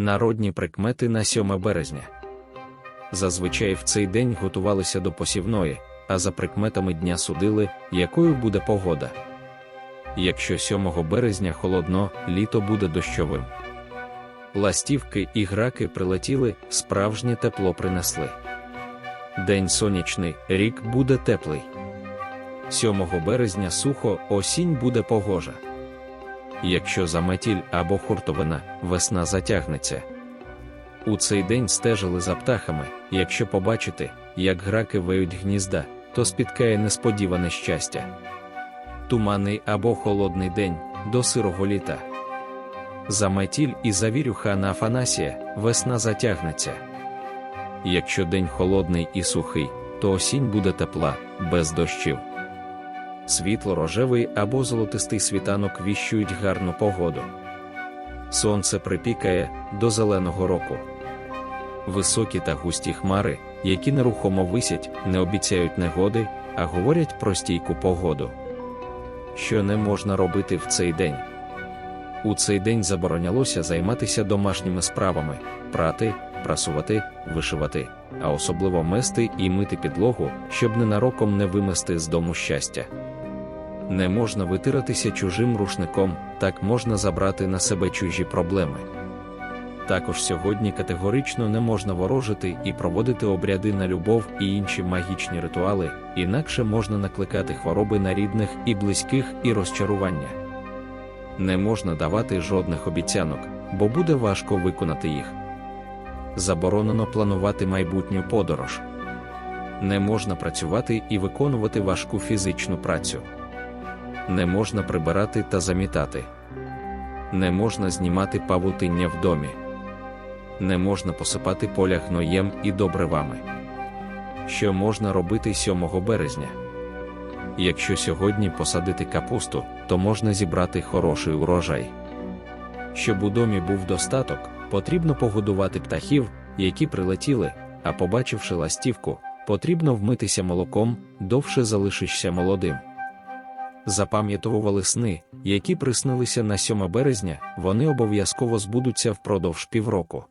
Народні прикмети на 7 березня. Зазвичай в цей день готувалися до посівної, а за прикметами дня судили, якою буде погода. Якщо 7 березня холодно, літо буде дощовим. Ластівки і граки прилетіли, справжнє тепло принесли. День сонячний, рік буде теплий. 7 березня сухо, осінь буде погожа. Якщо заметіль або хуртовина, весна затягнеться. У цей день стежили за птахами. Якщо побачити, як граки виють гнізда, то спіткає несподіване щастя. Туманний або холодний день до сирого літа. Заметіль і завірюха на Афанасія, весна затягнеться. Якщо день холодний і сухий, то осінь буде тепла, без дощів. Світло-рожевий або золотистий світанок віщують гарну погоду. Сонце припікає до зеленого року. Високі та густі хмари, які нерухомо висять, не обіцяють негоди, а говорять про стійку погоду. Що не можна робити в цей день? У цей день заборонялося займатися домашніми справами, прати, прасувати, вишивати, а особливо мести і мити підлогу, щоб ненароком не вимести з дому щастя. Не можна витиратися чужим рушником, так можна забрати на себе чужі проблеми. Також сьогодні категорично не можна ворожити і проводити обряди на любов і інші магічні ритуали, інакше можна накликати хвороби на рідних і близьких і розчарування. Не можна давати жодних обіцянок, бо буде важко виконати їх. Заборонено планувати майбутню подорож. Не можна працювати і виконувати важку фізичну працю. Не можна прибирати та замітати. Не можна знімати павутиння в домі. Не можна посипати поля гноєм і добривами. Що можна робити 7 березня? Якщо сьогодні посадити капусту, то можна зібрати хороший урожай. Щоб у домі був достаток, потрібно погодувати птахів, які прилетіли, а побачивши ластівку, потрібно вмитися молоком, довше залишишся молодим. Запам'ятовували сни, які приснилися на 7 березня, вони обов'язково збудуться впродовж півроку.